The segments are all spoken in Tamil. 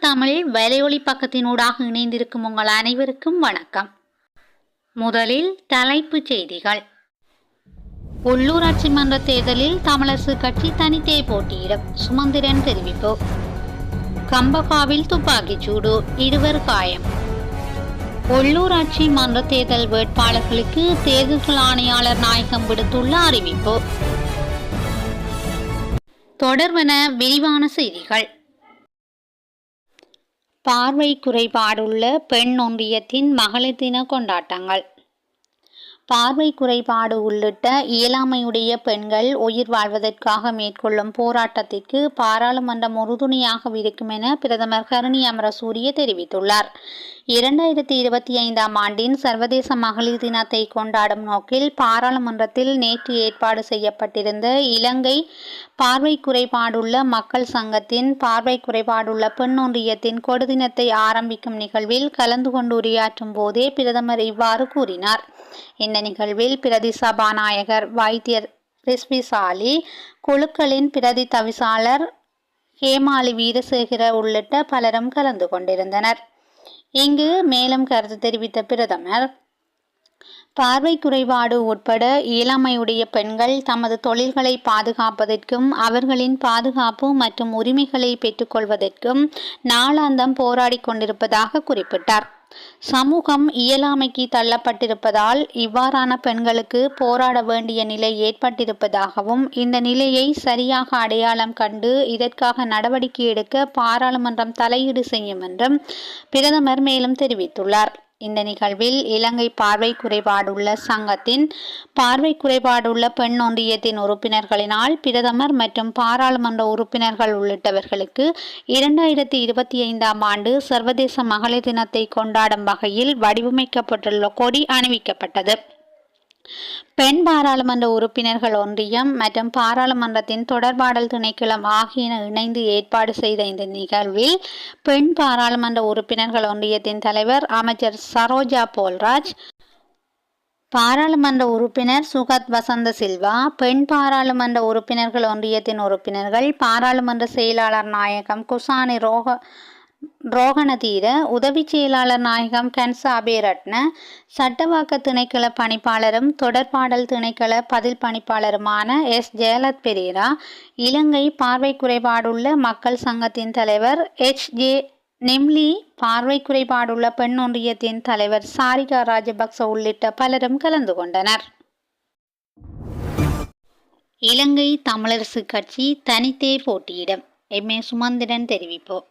தமிழ் வலையொலி பக்கத்தினூடாக இணைந்திருக்கும் உங்கள் அனைவருக்கும் வணக்கம். முதலில் தலைப்புச் செய்திகள். உள்ளூராட்சி மன்ற தேர்தலில் தமிழரசு கட்சி தனித்தே போட்டியிடும் சுமந்திரன் தெரிவிப்பு. கம்பகாவில் துப்பாக்கிச் சூடு இருவர் காயம். உள்ளூராட்சி மன்ற தேர்தல் வேட்பாளர்களுக்கு தேர்தல் ஆணையாளர் நாயகம் விடுத்துள்ள அறிவிப்பு. தொடர்வன விரிவான செய்திகள். பார்வை குறைபாடுள்ள பெண் ஒன்றியத்தின் மகளிர் தின கொண்டாட்டங்கள். பார்வை குறைபாடு உள்ளிட்ட இயலாமையுடைய பெண்கள் உயிர் வாழ்வதற்காக மேற்கொள்ளும் போராட்டத்திற்கு பாராளுமன்றம் உறுதுணையாக இருக்கும் என பிரதமர் கருணி அமரசூரிய தெரிவித்துள்ளார். இரண்டாயிரத்தி இருபத்தி ஐந்தாம் ஆண்டின் சர்வதேச மகளிர் தினத்தை கொண்டாடும் நோக்கில் பாராளுமன்றத்தில் நேற்று ஏற்பாடு செய்யப்பட்டிருந்த இலங்கை பார்வை குறைபாடுள்ள மக்கள் சங்கத்தின் பார்வை குறைபாடுள்ள பெண் ஒன்றியத்தின் கொடுதினத்தை ஆரம்பிக்கும் நிகழ்வில் கலந்து கொண்டு உரையாற்றும் போதே பிரதமர் இவ்வாறு கூறினார். இந்த நிகழ்வில் பிரதி சபாநாயகர் வைத்தியர் ரிஸ்விசாலி குழுக்களின் பிரதி தவிசாளர் ஹேமாலி வீரசேகர உள்ளிட்ட பலரும் கலந்து கொண்டிருந்தனர். இங்கு மேலும் கருத்து தெரிவித்த பிரதமர் பார்வை குறைபாடு உட்பட இயலாமையுடைய பெண்கள் தமது தொழில்களை பாதுகாப்பதற்கும் அவர்களின் பாதுகாப்பு மற்றும் உரிமைகளை பெற்றுக்கொள்வதற்கும் நாளாந்தம் போராடி கொண்டிருப்பதாக குறிப்பிட்டார். சமூகம் இயலாமைக்கு தள்ளப்பட்டிருப்பதால் இவ்வாறான பெண்களுக்கு போராட வேண்டிய நிலை ஏற்பட்டிருப்பதாகவும் இந்த நிலையை சரியாக அடையாளம் கண்டு இதற்காக நடவடிக்கை எடுக்க பாராளுமன்றம் தலையீடு செய்யும் என்றும் பிரதமர் மேலும் தெரிவித்துள்ளார். இந்த நிகழ்வில் இலங்கை பார்வை குறைபாடுள்ள சங்கத்தின் பார்வை குறைபாடுள்ள பெண் ஒன்றியத்தின் உறுப்பினர்களினால் பிரதமர் மற்றும் பாராளுமன்ற உறுப்பினர்கள் உள்ளிட்டவர்களுக்கு இரண்டாயிரத்தி இருபத்தி ஐந்தாம் ஆண்டு சர்வதேச மகளிர் தினத்தை கொண்டாடும் வகையில் வடிவமைக்கப்பட்டுள்ள கொடி அணிவிக்கப்பட்டது. பெண் பாராளுமன்ற உறுப்பினர்கள் ஒன்றியம் மற்றும் பாராளுமன்றத்தின் தொடர்பாடல் திணைக்களம் ஆகியன இணைந்து ஏற்பாடு செய்த இந்த நிகழ்வில் பெண் பாராளுமன்ற உறுப்பினர்கள் ஒன்றியத்தின் தலைவர் அமைச்சர் சரோஜா போல்ராஜ் பாராளுமன்ற உறுப்பினர் சுகத் வசந்த சில்வா பெண் பாராளுமன்ற உறுப்பினர்கள் ஒன்றியத்தின் உறுப்பினர்கள் பாராளுமன்ற செயலாளர் நாயகம் குசானி ரோக ரோகணதீர உதவி செயலாளர் நாயகம் கன்சா அபேரட்ன சட்டவாக்க திணைக்கள பணிப்பாளரும் தொடர்பாடல் திணைக்கள பதில் பணிப்பாளருமான எஸ். ஜெயலத் பெரேரா இலங்கை பார்வை குறைபாடுள்ள மக்கள் சங்கத்தின் தலைவர் எச். ஜே. நெம்லி பார்வை குறைபாடுள்ள பெண் ஒன்றியத்தின் தலைவர் சாரிகா ராஜபக்ச உள்ளிட்ட பலரும் கலந்து கொண்டனர். இலங்கை தமிழரசு கட்சி தனித்தே போட்டியிடும். எம். ஏ. சுமந்திரன் தெரிவிப்போம்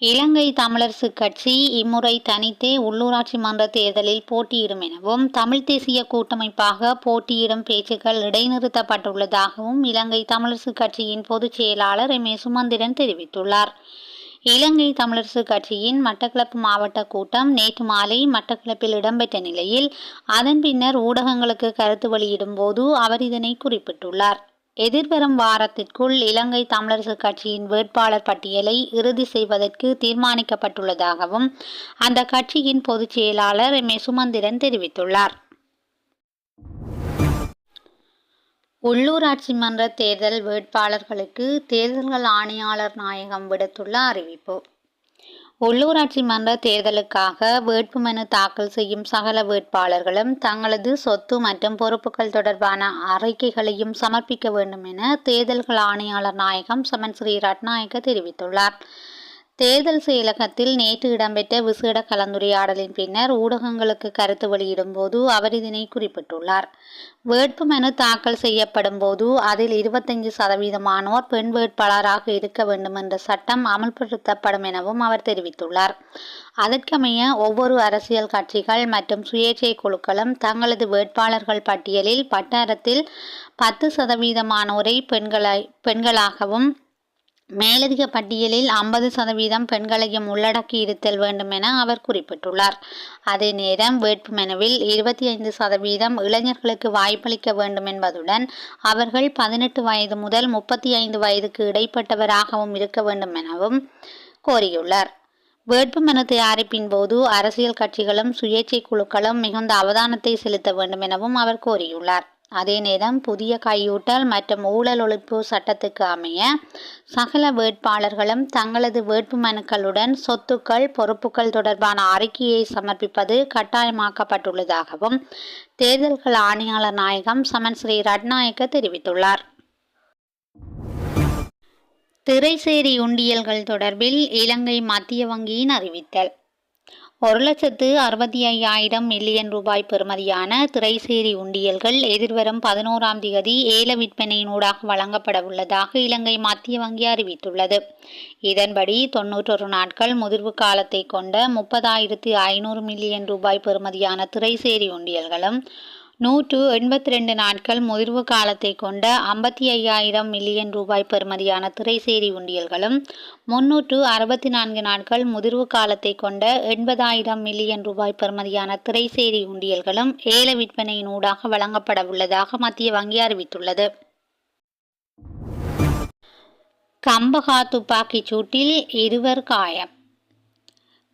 இலங்கை தமிழரசு கட்சி இம்முறை தனித்தே உள்ளூராட்சி மன்ற தேர்தலில் போட்டியிடும் எனவும் தமிழ் தேசிய கூட்டமைப்பாக போட்டியிடும் பேச்சுக்கள் இடைநிறுத்தப்பட்டுள்ளதாகவும் இலங்கை தமிழரசு கட்சியின் பொதுச் செயலாளர் எம். ஏ. சுமந்திரன் தெரிவித்துள்ளார். இலங்கை தமிழரசு கட்சியின் மட்டக்களப்பு மாவட்ட கூட்டம் நேற்று மாலை மட்டக்களப்பில் இடம்பெற்ற நிலையில் அதன் பின்னர் ஊடகங்களுக்கு கருத்து வெளியிடும் போது அவர் இதனை குறிப்பிட்டுள்ளார். எதிர்வரும் வாரத்திற்குள் இலங்கை தமிழரசு கட்சியின் வேட்பாளர் பட்டியலை இறுதி செய்வதற்கு தீர்மானிக்கப்பட்டுள்ளதாகவும் அந்த கட்சியின் பொதுச் செயலாளர் எம். ஏ. சுமந்திரன் தெரிவித்துள்ளார். உள்ளூராட்சி மன்ற தேர்தல் வேட்பாளர்களுக்கு தேர்தல்கள் ஆணையாளர் நாயகம் விடுத்துள்ள அறிவிப்பு. உள்ளூராட்சி மன்ற தேர்தலுக்காக வேட்புமனு தாக்கல் செய்யும் சகல வேட்பாளர்களும் தங்களது சொத்து மற்றும் பொறுப்புகள் தொடர்பான அறிக்கைகளையும் சமர்ப்பிக்க வேண்டும் என தேர்தல்கள் ஆணையாளர் நாயகம் சமன் ஸ்ரீ ரட்நாயக்க தெரிவித்துள்ளார். தேர்தல் செயலகத்தில் நேற்று இடம்பெற்ற விசேட கலந்துரையாடலின் பின்னர் ஊடகங்களுக்கு கருத்து வெளியிடும் போது அவர் இதனை குறிப்பிட்டுள்ளார். வேட்புமனு தாக்கல் செய்யப்படும் போது அதில் இருபத்தஞ்சு சதவீதமானோர் பெண் வேட்பாளராக இருக்க வேண்டும் என்ற சட்டம் அமல்படுத்தப்படும் எனவும் அவர் தெரிவித்துள்ளார். அதற்கமைய ஒவ்வொரு அரசியல் கட்சிகள் மற்றும் சுயேட்சை குழுக்களும் தங்களது வேட்பாளர்கள் பட்டியலில் வட்டாரத்தில் பத்து சதவீதமானோரை பெண்களை பெண்களாகவும் மேலதிக பட்டியலில் ஐம்பது சதவீதம் பெண்களையும் உள்ளடக்கி இருத்தல் வேண்டும் என அவர் குறிப்பிட்டுள்ளார். அதே நேரம் வேட்புமனுவில் இருபத்தி ஐந்து சதவீதம் இளைஞர்களுக்கு வாய்ப்பளிக்க வேண்டும் என்பதுடன் அவர்கள் பதினெட்டு வயது முதல் முப்பத்தி ஐந்து வயதுக்கு இடைப்பட்டவராகவும் இருக்க வேண்டும் எனவும் கோரியுள்ளார். வேட்புமனு தயாரிப்பின் போது அரசியல் கட்சிகளும் சுயேட்சை குழுக்களும் மிகுந்த அவதானத்தை செலுத்த வேண்டும் எனவும் அவர் கோரியுள்ளார். அதே நேரம் புதிய கையூட்டல் மற்றும் ஊழல் ஒழிப்பு சட்டத்துக்கு அமைய சகல வேட்பாளர்களும் தங்களது வேட்பு மனுக்களுடன் சொத்துக்கள் பொறுப்புகள் தொடர்பான அறிக்கையை சமர்ப்பிப்பது கட்டாயமாக்கப்பட்டுள்ளதாகவும் தேர்தல்கள் ஆணையாளர் நாயகம் சமன் ஸ்ரீ ரட்நாயக்க தெரிவித்துள்ளார். திரைசேரி உண்டியல்கள் தொடர்பில் இலங்கை மத்திய வங்கியின் அறிவித்தல். ஒரு லட்சத்து அறுபத்தி ஐயாயிரம் மில்லியன் ரூபாய் பெறுமதியான திரைசேரி உண்டியல்கள் எதிர்வரும் பதினோராம் தேதி ஏல விற்பனையினூடாக வழங்கப்பட உள்ளதாக இலங்கை மத்திய வங்கி அறிவித்துள்ளது. இதன்படி தொன்னூற்றொரு நாட்கள் முதிர்வு காலத்தை கொண்ட முப்பதாயிரத்து ஐநூறு மில்லியன் ரூபாய் பெறுமதியான திரைசேரி உண்டியல்களும் நூற்று எண்பத்தி ரெண்டு நாட்கள் முதிர்வு காலத்தை கொண்ட ஐம்பத்தி ஐயாயிரம் மில்லியன் ரூபாய் பெறுமதியான திரைசேரி உண்டியல்களும் முன்னூற்று அறுபத்தி நான்கு நாட்கள் முதிர்வு காலத்தை கொண்ட எண்பதாயிரம் மில்லியன் ரூபாய் பெறுமதியான திரைசேரி உண்டியல்களும் ஏல விற்பனையின் ஊடாக வழங்கப்பட உள்ளதாக மத்திய வங்கி அறிவித்துள்ளது. கம்பகா துப்பாக்கிச் சூட்டில் இருவர் காயம்.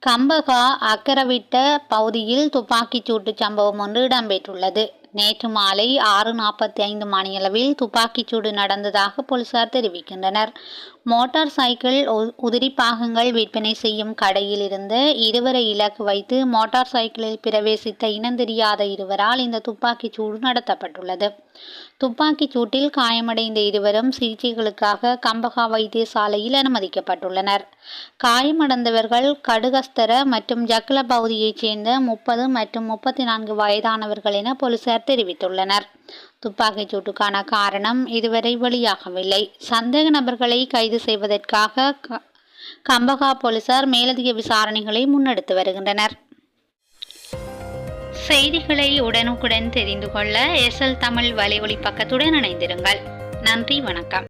கம்பகா அக்கரவிட்ட பகுதியில் துப்பாக்கிச் சூட்டு சம்பவம் ஒன்று இடம்பெற்றுள்ளது. நேற்று மாலை ஆறு நாற்பத்தி ஐந்து மணியளவில் துப்பாக்கிச்சூடு நடந்ததாக போலீசார் தெரிவிக்கின்றனர். மோட்டார் சைக்கிள் உதிரி பாகங்கள் விற்பனை செய்யும் கடையில் இருந்து இருவரை இலக்கு வைத்து மோட்டார் சைக்கிளில் பிரவேசித்த இனந்தெரியாத இருவரால் இந்த துப்பாக்கிச் சூடு நடத்தப்பட்டுள்ளது. துப்பாக்கிச் சூட்டில் காயமடைந்த இருவரும் சிகிச்சைகளுக்காக கம்பகா வைத்தியசாலையில் அனுமதிக்கப்பட்டுள்ளனர். காயமடைந்தவர்கள் கடுகஸ்தர மற்றும் ஜக்ல பகுதியைச் சேர்ந்த முப்பது மற்றும் முப்பத்தி நான்கு வயதானவர்கள் என போலீசார் தெரிவித்துள்ளனர். துப்பாக்கிச் சூட்டுக்கான காரணம் இதுவரை வெளியாகவில்லை. சந்தேக நபர்களை கைது செய்வதற்காக கம்பகா போலீசார் மேலதிக விசாரணைகளை முன்னெடுத்து வருகின்றனர். செய்திகளை உடனுக்குடன் தெரிந்து கொள்ள எஸ்எல் தமிழ் வலைவழி பக்கத்துடன் இணைந்திருங்கள். நன்றி வணக்கம்.